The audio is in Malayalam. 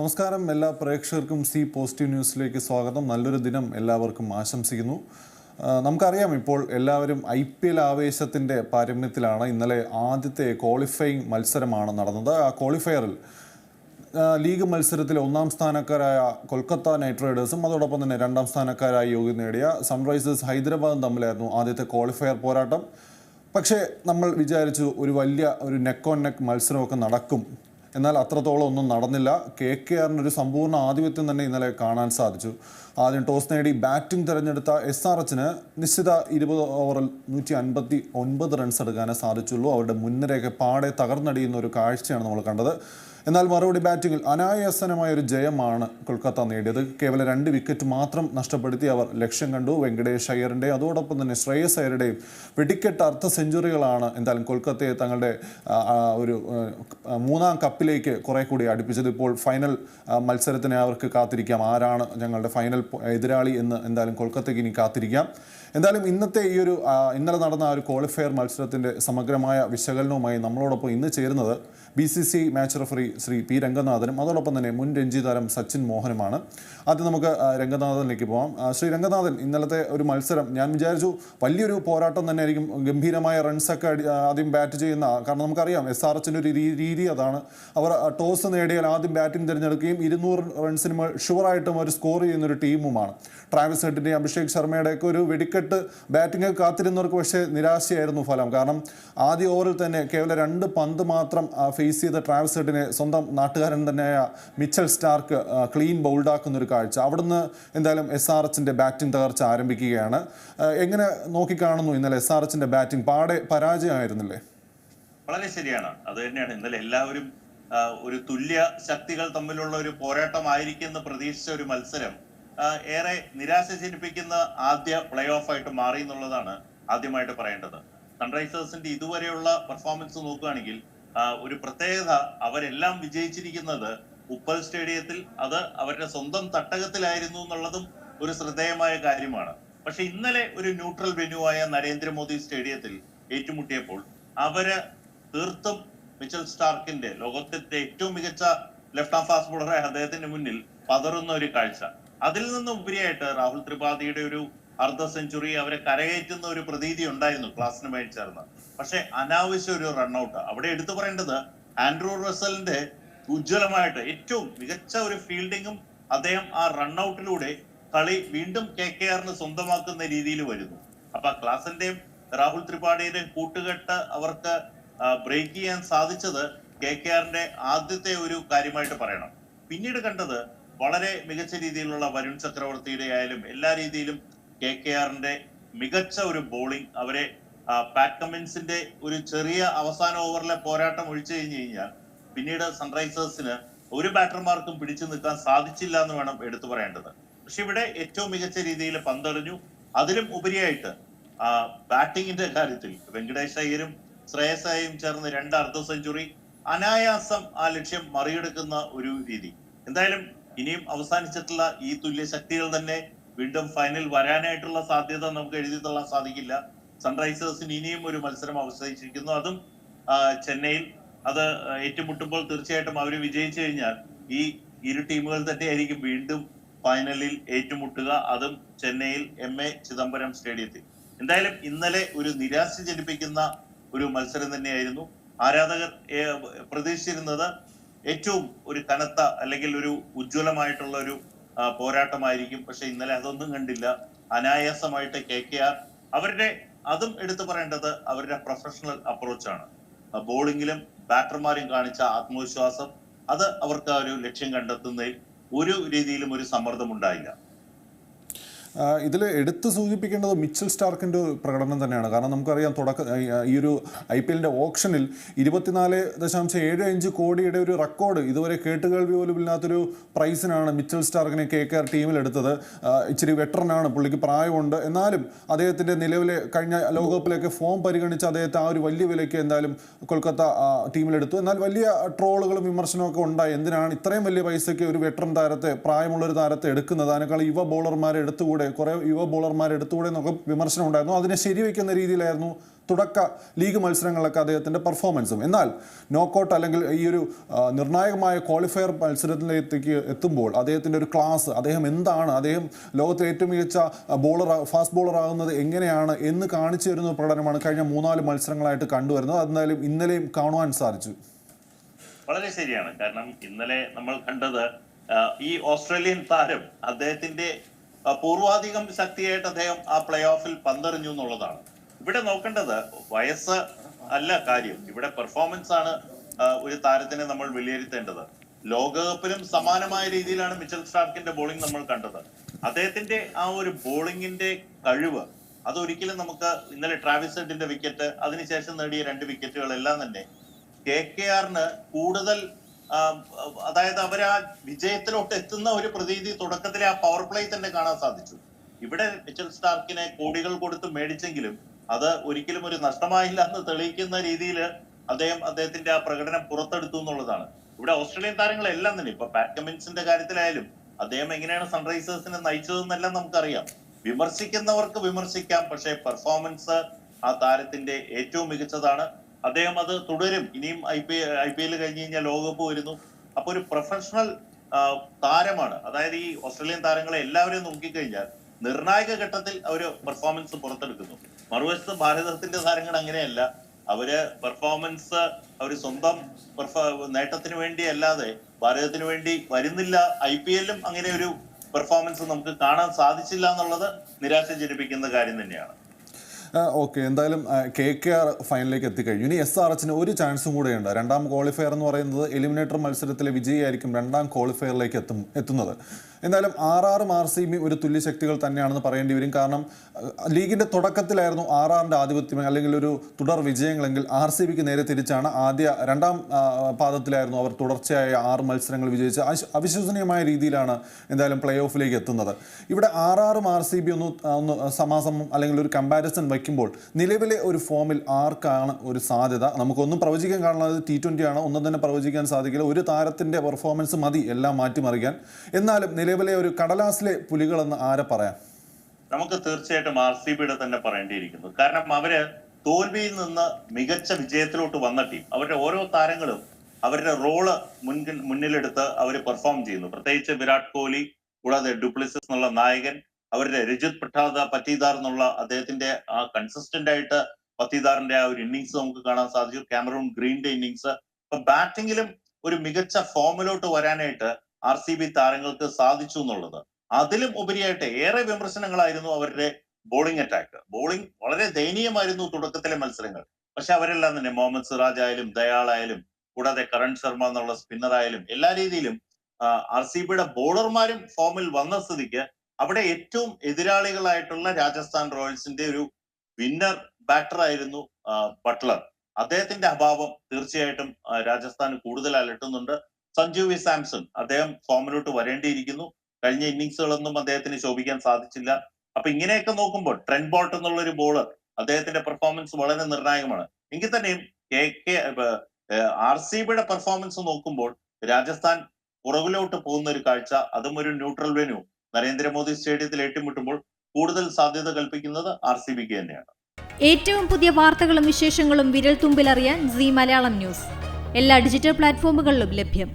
നമസ്കാരം. എല്ലാ പ്രേക്ഷകർക്കും സി പോസിറ്റീവ് ന്യൂസിലേക്ക് സ്വാഗതം. നല്ലൊരു ദിനം എല്ലാവർക്കും ആശംസിക്കുന്നു. നമുക്കറിയാം ഇപ്പോൾ എല്ലാവരും ഐ പി എൽ ആവേശത്തിന്റെ പാരമ്യത്തിലാണ്. ഇന്നലെ ആദ്യത്തെ ക്വാളിഫയിങ് മത്സരമാണ് നടന്നത്. ആ ക്വാളിഫയറിൽ ലീഗ് മത്സരത്തിൽ ഒന്നാം സ്ഥാനക്കാരായ കൊൽക്കത്ത നൈറ്റ് റൈഡേഴ്സും അതോടൊപ്പം തന്നെ രണ്ടാം സ്ഥാനക്കാരായി യോഗ്യത നേടിയ സൺറൈസേഴ്സ് ഹൈദരാബാദും തമ്മിലായിരുന്നു ആദ്യത്തെ ക്വാളിഫയർ പോരാട്ടം. പക്ഷേ നമ്മൾ വിചാരിച്ചു ഒരു വലിയ ഒരു നെക്ക് നെക്ക് മത്സരമൊക്കെ നടക്കും. എന്നാൽ അത്രത്തോളം ഒന്നും നടന്നില്ല. കെ കെ ആറിന് ഒരു സമ്പൂർണ ആധിപത്യം തന്നെ ഇന്നലെ കാണാൻ സാധിച്ചു. ആദ്യം ടോസ് നേടി ബാറ്റിംഗ് തിരഞ്ഞെടുത്ത എസ് ആർ എച്ചിന് നിശ്ചിത ഇരുപത് ഓവറിൽ നൂറ്റി അൻപത്തി ഒൻപത് റൺസ് എടുക്കാനേ സാധിച്ചുള്ളൂ. അവരുടെ മുൻനിരയൊക്കെ പാടെ തകർന്നടിയുന്ന ഒരു കാഴ്ചയാണ് നമ്മൾ കണ്ടത്. എന്നാൽ മറുപടി ബാറ്റിംഗിൽ അനായാസനമായ ഒരു ജയമാണ് കൊൽക്കത്ത നേടിയത്. കേവലം രണ്ട് വിക്കറ്റ് മാത്രം നഷ്ടപ്പെടുത്തി അവർ ലക്ഷ്യം കണ്ടു. വെങ്കടേഷ് അയ്യറിന്റെയും അതോടൊപ്പം തന്നെ ശ്രേയസ് അയ്യരുടെയും വെടിക്കെട്ട് അർത്ഥ സെഞ്ചുറികളാണ് എന്തായാലും കൊൽക്കത്തയെ തങ്ങളുടെ ഒരു മൂന്നാം കപ്പിലേക്ക് കുറെ കൂടി അടുപ്പിച്ചത്. ഇപ്പോൾ ഫൈനൽ മത്സരത്തിന് അവർക്ക് കാത്തിരിക്കാം. ആരാണ് ഞങ്ങളുടെ ഫൈനൽ എതിരാളി എന്ന് എന്തായാലും കൊൽക്കത്തയ്ക്ക് ഇനി കാത്തിരിക്കാം. എന്തായാലും ഇന്നത്തെ ഈ ഒരു ഇന്നലെ നടന്ന ആ ഒരു ക്വാളിഫയർ മത്സരത്തിന്റെ സമഗ്രമായ വിശകലനവുമായി നമ്മളോടൊപ്പം ഇന്ന് ചേരുന്നത് B C C match referee Shri P രംഗനാഥനും അതോടൊപ്പം തന്നെ മുൻ രഞ്ജി താരം സച്ചിൻ മോഹനുമാണ്. ആദ്യം നമുക്ക് രംഗനാഥനിലേക്ക് പോകാം ശ്രീ രംഗനാഥൻ ഇന്നലത്തെ ഒരു മത്സരം ഞാൻ വിചാരിച്ചു വലിയൊരു പോരാട്ടം തന്നെ ആയിരിക്കും ഗംഭീരമായ റൺസൊക്കെ അടി ആദ്യം ബാറ്റ് ചെയ്യുന്ന കാരണം നമുക്കറിയാം എസ് ആർ എച്ചിന്റെ ഒരു രീതി അതാണ്. അവർ ടോസ് നേടിയാൽ ആദ്യം ബാറ്റിംഗ് തിരഞ്ഞെടുക്കുകയും ഇരുന്നൂറ് റൺസിന് ഷുവറായിട്ടും അവർ സ്കോർ ചെയ്യുന്ന ഒരു ടീമുമാണ്. ട്രാവിസ് ഹെഡിന്റെയും അഭിഷേക് ശർമ്മയുടെ ഒക്കെ ഒരു വെടിക്കെട്ട് ബാറ്റിംഗ് കാത്തിരുന്നവർക്ക് പക്ഷേ നിരാശയായിരുന്നു ഫലം. കാരണം ആദ്യ ഓവറിൽ തന്നെ കേവലം രണ്ട് പന്ത് മാത്രം ഫേസ് ചെയ്ത ട്രാവിസ് ഹെഡിനെ സ്വന്തം നാട്ടുകാരൻ തന്നെയായ മിച്ചൽ സ്റ്റാർക്ക് ക്ലീൻ ബൗൾഡാക്കുന്ന ഒരു കാഴ്ച. അവിടുന്ന് എന്തായാലും എസ് ആർ എച്ചിന്റെ ബാറ്റിംഗ് തകർച്ച ആരംഭിക്കുകയാണ്. എങ്ങനെ നോക്കിക്കാണുന്നു ഇന്നലെ എസ് ആർ എച്ചിന്റെ ബാറ്റിംഗ്? പാടെ പരാജയമായിരുന്നില്ലേ? വളരെ ശരിയാണ്. അത് തന്നെയാണ്. ഇന്നലെ എല്ലാവരും ഒരു തുല്യ ശക്തികൾ തമ്മിലുള്ള ഒരു പോരാട്ടമായിരിക്കുമെന്ന് പ്രതീക്ഷിച്ച ഒരു മത്സരം ഏറെ നിരാശ ജനിപ്പിക്കുന്ന ആദ്യ പ്ലേ ഓഫ് ആയിട്ട് മാറി എന്നുള്ളതാണ് ആദ്യമായിട്ട് പറയേണ്ടത്. സൺറൈസേഴ്സിന്റെ ഇതുവരെയുള്ള പെർഫോമൻസ് നോക്കുകയാണെങ്കിൽ ഒരു പ്രത്യേകത അവരെല്ലാം വിജയിച്ചിരിക്കുന്നത് ഉപ്പൽ സ്റ്റേഡിയത്തിൽ അത് അവരുടെ സ്വന്തം തട്ടകത്തിലായിരുന്നു എന്നുള്ളതും ഒരു ശ്രദ്ധേയമായ കാര്യമാണ്. പക്ഷെ ഇന്നലെ ഒരു ന്യൂട്രൽ വെന്യൂവായ നരേന്ദ്രമോദി സ്റ്റേഡിയത്തിൽ ഏറ്റുമുട്ടിയപ്പോൾ അവർ തീർത്തും മിച്ചൽ സ്റ്റാർക്കിന്റെ ലോകത്തിന്റെ ഏറ്റവും മികച്ച ലെഫ്റ്റ് ആം ഫാസ്റ്റ് ബോളറായ അദ്ദേഹത്തിന്റെ മുന്നിൽ പതറുന്ന ഒരു കാഴ്ച. അതിൽ നിന്നും ഉപരിയായിട്ട് രാഹുൽ ത്രിപാഠിയുടെ ഒരു അർദ്ധ സെഞ്ചുറി അവരെ കരകയറ്റുന്ന ഒരു പ്രതീതി ഉണ്ടായിരുന്നു ക്ലാസ്സിന് മേടിച്ചേർന്ന് ചേർന്ന്. പക്ഷെ അനാവശ്യ ഒരു റണ്ണൌട്ട് അവിടെ എടുത്തു പറയേണ്ടത് ആൻഡ്രൂ റസലിന്റെ ഉജ്ജ്വലമായിട്ട് ഏറ്റവും മികച്ച ഒരു ഫീൽഡിങ്ങും അദ്ദേഹം ആ റണ്ണൌട്ടിലൂടെ കളി വീണ്ടും കെ കെ ആറിന് സ്വന്തമാക്കുന്ന രീതിയിൽ വരുന്നു. അപ്പൊ ക്ലാസിന്റെയും രാഹുൽ ത്രിപാഠിയുടെയും കൂട്ടുകെട്ട് അവർക്ക് ബ്രേക്ക് ചെയ്യാൻ സാധിച്ചത് കെ കെ ആറിന്റെ ആദ്യത്തെ ഒരു കാര്യമായിട്ട് പറയണം. പിന്നീട് കണ്ടത് വളരെ മികച്ച രീതിയിലുള്ള വരുൺ ചക്രവർത്തിയുടെ ആയാലും എല്ലാ രീതിയിലും കെ കെ ആറിന്റെ മികച്ച ഒരു ബോളിംഗ് അവരെ പാറ്റ് കമ്മിൻസിന്റെ ഒരു ചെറിയ അവസാന ഓവറിലെ പോരാട്ടം ഒഴിച്ചു കഴിഞ്ഞു കഴിഞ്ഞാൽ പിന്നീട് സൺറൈസേഴ്സിന് ഒരു ബാറ്റർമാർക്കും പിടിച്ചു നിൽക്കാൻ സാധിച്ചില്ല എന്ന് വേണം എടുത്തു പറയേണ്ടത്. പക്ഷെ ഇവിടെ ഏറ്റവും മികച്ച രീതിയിൽ പന്തെറിഞ്ഞു. അതിലും ഉപരിയായിട്ട് ബാറ്റിങ്ങിന്റെ കാര്യത്തിൽ വെങ്കടേഷ് അയ്യരും ശ്രേയസ് അയ്യരും ചേർന്ന് രണ്ട് അർദ്ധ സെഞ്ചുറി അനായാസം ആ ലക്ഷ്യം മറികടക്കുന്ന ഒരു രീതി. എന്തായാലും ഇനിയും അവസാനിച്ചിട്ടുള്ള ഈ തുല്യ ശക്തികൾ തന്നെ വീണ്ടും ഫൈനൽ വരാനായിട്ടുള്ള സാധ്യത നമുക്ക് എഴുതി തള്ളാൻ സാധിക്കില്ല. സൺറൈസേഴ്സിന് ഇനിയും ഒരു മത്സരം അവസാനിച്ചിരിക്കുന്നു. അതും ചെന്നൈയിൽ അത് ഏറ്റുമുട്ടുമ്പോൾ തീർച്ചയായിട്ടും അവർ വിജയിച്ചു കഴിഞ്ഞാൽ ഈ ഇരു ടീമുകൾ തന്നെ ആയിരിക്കും വീണ്ടും ഫൈനലിൽ ഏറ്റുമുട്ടുക. അതും ചെന്നൈയിൽ എം. എ. ചിദംബരം സ്റ്റേഡിയത്തിൽ. എന്തായാലും ഇന്നലെ ഒരു നിരാശ ജനിപ്പിക്കുന്ന ഒരു മത്സരം തന്നെയായിരുന്നു. ആരാധകർ പ്രതീക്ഷിച്ചിരുന്നത് ഏറ്റവും ഒരു കനത്ത അല്ലെങ്കിൽ ഒരു ഉജ്ജ്വലമായിട്ടുള്ള ഒരു പോരാട്ടമായിരിക്കും. പക്ഷെ ഇന്നലെ അതൊന്നും കണ്ടില്ല. അനായാസമായിട്ട് കെ കെ ആർ അവരുടെ അതും എടുത്തു പറയേണ്ടത് അവരുടെ പ്രൊഫഷണൽ അപ്രോച്ചാണ് ബോളിങ്ങിലും ബാറ്റർമാരും കാണിച്ച ആത്മവിശ്വാസം അത് അവർക്ക് ഒരു ലക്ഷ്യം കണ്ടെത്തുന്നതിൽ ഒരു രീതിയിലും ഒരു സമ്മർദ്ദം ഉണ്ടായില്ല. ഇതിൽ എടുത്തു സൂചിപ്പിക്കേണ്ടത് മിച്ചൽ സ്റ്റാർക്കിന്റെ ഒരു പ്രകടനം തന്നെയാണ്. കാരണം നമുക്കറിയാം തുടക്ക ഈ- ഒരു ഐ പി എല്ലിന്റെ ഓപ്ഷനിൽ ഇരുപത്തിനാല് ദശാംശം ഏഴ് അഞ്ച് കോടിയുടെ ഒരു റെക്കോർഡ് ഇതുവരെ കേട്ടുകേൾവി പോലും ഇല്ലാത്തൊരു പ്രൈസിനാണ് മിച്ചൽ സ്റ്റാർക്കിനെ കെ കെ ആർ ടീമിലെടുത്തത് ഇച്ചിരി വെറ്ററനാണ് പുള്ളിക്ക് പ്രായമുണ്ട്. എന്നാലും അദ്ദേഹത്തിന്റെ നിലവിലെ കഴിഞ്ഞ ലോകകപ്പിലേക്ക് ഫോം പരിഗണിച്ച് അദ്ദേഹത്തെ ആ ഒരു വലിയ വിലയ്ക്ക് എന്തായാലും കൊൽക്കത്ത ടീമിലെടുത്തു എന്നാൽ വലിയ ട്രോളുകളും വിമർശനമൊക്കെ ഉണ്ടായി. എന്തിനാണ് ഇത്രയും വലിയ പൈസയ്ക്ക് ഒരു വെറ്ററൻ താരത്തെ പ്രായമുള്ളൊരു താരത്തെ എടുക്കുന്നത്? അതിനേക്കാൾ യുവ ബോളർമാരെ എടുത്തുകൂടെ എടുത്തുകൂടെ കുറേ യുവ ബോളർമാർ എടുത്തുകൂടെ എന്നൊക്കെ വിമർശനം ഉണ്ടായിരുന്നു. അതിനെ ശരിവെക്കുന്ന രീതിയിലായിരുന്നു തുടക്ക ലീഗ് മത്സരങ്ങളിലൊക്കെ അദ്ദേഹത്തിന്റെ പെർഫോമൻസും എന്നാൽ നോക്കൗട്ട് അല്ലെങ്കിൽ ഈ ഒരു നിർണായകമായ ക്വാളിഫയർ മത്സരത്തിലേക്ക് എത്തുമ്പോൾ അദ്ദേഹത്തിന്റെ ഒരു ക്ലാസ് അദ്ദേഹം എന്താണ് അദ്ദേഹം ലോകത്തെ ഏറ്റവും മികച്ച ബോളർ ഫാസ്റ്റ് ബോളർ ആകുന്നത് എങ്ങനെയാണ് എന്ന് കാണിച്ചു തരുന്ന പ്രകടനമാണ് കഴിഞ്ഞ മൂന്നാൽ മത്സരങ്ങളായിട്ട് കണ്ടുവരുന്നത് എന്തായാലും ഇന്നലെയും കാണുവാൻ സാധിച്ചു. വളരെ ശരിയാണ്. കാരണം ഇന്നലെ നമ്മൾ കണ്ടത് ഈ ഓസ്ട്രേലിയൻ താരം അദ്ദേഹത്തിന്റെ പൂർവാധികം ശക്തിയായിട്ട് അദ്ദേഹം ആ പ്ലേ ഓഫിൽ പന്തെറിഞ്ഞു എന്നുള്ളതാണ്. ഇവിടെ നോക്കേണ്ടത് വയസ്സ് അല്ല കാര്യം. ഇവിടെ പെർഫോമൻസ് ആണ് ഒരു താരത്തിനെ നമ്മൾ വിലയിരുത്തേണ്ടത്. ലോകകപ്പിലും സമാനമായ രീതിയിലാണ് മിച്ചൽ സ്റ്റാർക്കിന്റെ ബോളിംഗ് നമ്മൾ കണ്ടത്. അദ്ദേഹത്തിന്റെ ആ ഒരു ബോളിംഗിന്റെ കഴിവ് അതൊരിക്കലും നമുക്ക് ഇന്നലെ ട്രാവിസ് ഹെഡിന്റെ വിക്കറ്റ് അതിനുശേഷം നേടിയ രണ്ട് വിക്കറ്റുകളെല്ലാം തന്നെ കെ കെ ആറിന് കൂടുതൽ അതായത് അവർ ആ വിജയത്തിലോട്ട് എത്തുന്ന ഒരു പ്രതീതി തുടക്കത്തിലെ ആ പവർ പ്ലേ തന്നെ കാണാൻ സാധിച്ചു. ഇവിടെ മിച്ചൽ സ്റ്റാർക്കിനെ കോടികൾ കൊടുത്ത് മേടിച്ചെങ്കിലും അത് ഒരിക്കലും ഒരു നഷ്ടമായില്ല എന്ന് തെളിയിക്കുന്ന രീതിയിൽ അദ്ദേഹം അദ്ദേഹത്തിന്റെ ആ പ്രകടനം പുറത്തെടുത്തു എന്നുള്ളതാണ്. ഇവിടെ ഓസ്ട്രേലിയൻ താരങ്ങളെല്ലാം തന്നെ ഇപ്പൊ പാറ്റ് കമിൻസിന്റെ കാര്യത്തിലായാലും അദ്ദേഹം എങ്ങനെയാണ് സൺറൈസേഴ്സിനെ നയിച്ചതെന്നെല്ലാം നമുക്കറിയാം. വിമർശിക്കുന്നവർക്ക് വിമർശിക്കാം പക്ഷേ പെർഫോമൻസ് ആ താരത്തിന്റെ ഏറ്റവും മികച്ചതാണ്. അദ്ദേഹം അത് തുടരും. ഇനിയും I P I P L കഴിഞ്ഞ് കഴിഞ്ഞാൽ ലോകകപ്പ് വരുന്നു. അപ്പൊ ഒരു പ്രൊഫഷണൽ താരമാണ്. അതായത് ഈ ഓസ്ട്രേലിയൻ താരങ്ങളെ എല്ലാവരെയും നോക്കിക്കഴിഞ്ഞാൽ നിർണായക ഘട്ടത്തിൽ അവർ പെർഫോമൻസ് പുറത്തെടുക്കുന്നു. മറുവശത്ത് ഭാരതത്തിന്റെ താരങ്ങൾ അങ്ങനെയല്ല. അവർ പെർഫോമൻസ് അവർ സ്വന്തം നേട്ടത്തിന് വേണ്ടി അല്ലാതെ ഭാരതത്തിന് വേണ്ടി വരുന്നില്ല. ഐ പി എല്ലും അങ്ങനെ ഒരു പെർഫോമൻസ് നമുക്ക് കാണാൻ സാധിച്ചില്ല എന്നുള്ളത് നിരാശ ജനിപ്പിക്കുന്ന കാര്യം തന്നെയാണ്. ഓക്കെ. എന്തായാലും കെ കെ ആർ ഫൈനലിലേക്ക് എത്തിക്കഴിഞ്ഞു. ഇനി എസ് ആർ എച്ചിന് ഒരു ചാൻസും കൂടെയുണ്ട്. രണ്ടാം ക്വാളിഫയർ എന്ന് പറയുന്നത് എലിമിനേറ്റർ മത്സരത്തിലെ വിജയിയായിരിക്കും രണ്ടാം ക്വാളിഫയറിലേക്ക് എത്തും എത്തുന്നത്. എന്തായാലും ആർ ആറും ആർ സി ഒരു തുല്യ ശക്തികൾ തന്നെയാണെന്ന് പറയേണ്ടി വരും. കാരണം ലീഗിന്റെ തുടക്കത്തിലായിരുന്നു ആർ ആറിന്റെ ആധിപത്യം അല്ലെങ്കിൽ ഒരു തുടർ വിജയങ്ങളെങ്കിൽ ആർ സി ബിക്ക് നേരെ തിരിച്ചാണ് ആദ്യ രണ്ടാം പാദത്തിലായിരുന്നു അവർ തുടർച്ചയായ ആറ് മത്സരങ്ങൾ വിജയിച്ച് അവിശ്വസനീയമായ രീതിയിലാണ് എന്തായാലും പ്ലേ ഓഫിലേക്ക് എത്തുന്നത്. ഇവിടെ ആർ ആറും ആർ സി ബി ഒന്ന് ഒന്ന് സമാസമം അല്ലെങ്കിൽ ഒരു കമ്പാരിസൺ വയ്ക്കുമ്പോൾ നിലവിലെ ഒരു ഫോമിൽ ആർക്കാണ് ഒരു സാധ്യത? നമുക്കൊന്നും പ്രവചിക്കാൻ കാണുന്നത് ടി ട്വന്റി ആണ്. ഒന്നും തന്നെ പ്രവചിക്കാൻ സാധിക്കില്ല. ഒരു താരത്തിന്റെ പെർഫോമൻസ് മതി എല്ലാം മാറ്റിമറിക്കാൻ. എന്നാലും നിലവിലെ ഒരു കടലാസിലെ പുലികളെന്ന് ആരെ പറയാം? നമുക്ക് തീർച്ചയായിട്ടും ആർ സി ബിയുടെ തന്നെ പറയേണ്ടിയിരിക്കുന്നു. കാരണം അവർ തോൽവിയിൽ നിന്ന് മികച്ച വിജയത്തിലോട്ട് വന്ന ടീം. അവരുടെ ഓരോ താരങ്ങളും അവരുടെ റോൾ മുൻകിൽ മുന്നിലെടുത്ത് അവർ പെർഫോം ചെയ്യുന്നു. പ്രത്യേകിച്ച് വിരാട് കോഹ്ലി കൂടാതെ ഡ്യൂപ്ലിസിസ് എന്നുള്ള നായകൻ അവരുടെ രജിത് പട്ടാദ പറ്റീദാർ എന്നുള്ള അദ്ദേഹത്തിന്റെ ആ കൺസിസ്റ്റന്റ് ആയിട്ട് പത്തീദാറിന്റെ ആ ഒരു ഇന്നിങ്സ് നമുക്ക് കാണാൻ സാധിച്ചു. ക്യാമറൂൺ ഗ്രീന്റെ ഇന്നിങ്സ് ബാറ്റിംഗിലും ഒരു മികച്ച ഫോമിലോട്ട് വരാനായിട്ട് ആർ സി ബി താരങ്ങൾക്ക് സാധിച്ചു എന്നുള്ളത്. അതിലും ഉപരിയായിട്ട് ഏറെ വിമർശനങ്ങളായിരുന്നു അവരുടെ ബോളിംഗ് അറ്റാക്ക് ബോളിംഗ് വളരെ ദയനീയമായിരുന്നു തുടക്കത്തിലെ മത്സരങ്ങൾ. പക്ഷെ അവരെല്ലാം തന്നെ മുഹമ്മദ് സിറാജ് ആയാലും ദയാൾ ആയാലും കൂടാതെ കരൺ ശർമ്മ എന്നുള്ള സ്പിന്നർ ആയാലും എല്ലാ രീതിയിലും ആർ സി ബിയുടെ ബോളർമാരും ഫോമിൽ വന്ന സ്ഥിതിക്ക് അവിടെ ഏറ്റവും എതിരാളികളായിട്ടുള്ള രാജസ്ഥാൻ റോയൽസിന്റെ ഒരു വിന്നർ ബാറ്റർ ആയിരുന്നു ബട്ട്ലർ. അദ്ദേഹത്തിന്റെ അഭാവം തീർച്ചയായിട്ടും രാജസ്ഥാൻ കൂടുതൽ അലട്ടുന്നുണ്ട്. സഞ്ജു വി സാംസൺ അദ്ദേഹം ഫോമിലോട്ട് വരേണ്ടിയിരിക്കുന്നു. കഴിഞ്ഞ ഇന്നിങ്സുകളൊന്നും അദ്ദേഹത്തിന് ശോഭിക്കാൻ സാധിച്ചില്ല. അപ്പൊ ഇങ്ങനെയൊക്കെ നോക്കുമ്പോൾ ട്രെൻഡ് ബോൾട്ട് എന്നുള്ള ഒരു ബോളർ അദ്ദേഹത്തിന്റെ പെർഫോമൻസ് വളരെ നിർണായകമാണ്. എങ്കിൽ തന്നെയും കെ കെ ആർ സി ബിയുടെ പെർഫോമൻസ് നോക്കുമ്പോൾ രാജസ്ഥാൻ പുറകിലോട്ട് പോകുന്ന ഒരു കാഴ്ച അതും ഒരു ന്യൂട്രൽ വെന്യൂ നരേന്ദ്രമോദി സ്റ്റേഡിയത്തിൽ ഏറ്റുമുട്ടുമ്പോൾ കൂടുതൽ സാധ്യത കൽപ്പിക്കുന്നത് ആർ സി ബിക്ക് തന്നെയാണ്. ഏറ്റവും പുതിയ വാർത്തകളും വിശേഷങ്ങളും വിരൽ തുമ്പിലറിയാൻ സി മലയാളം ന്യൂസ്. എല്ലാ ഡിജിറ്റൽ പ്ലാറ്റ്ഫോമുകളിലും ലഭ്യം.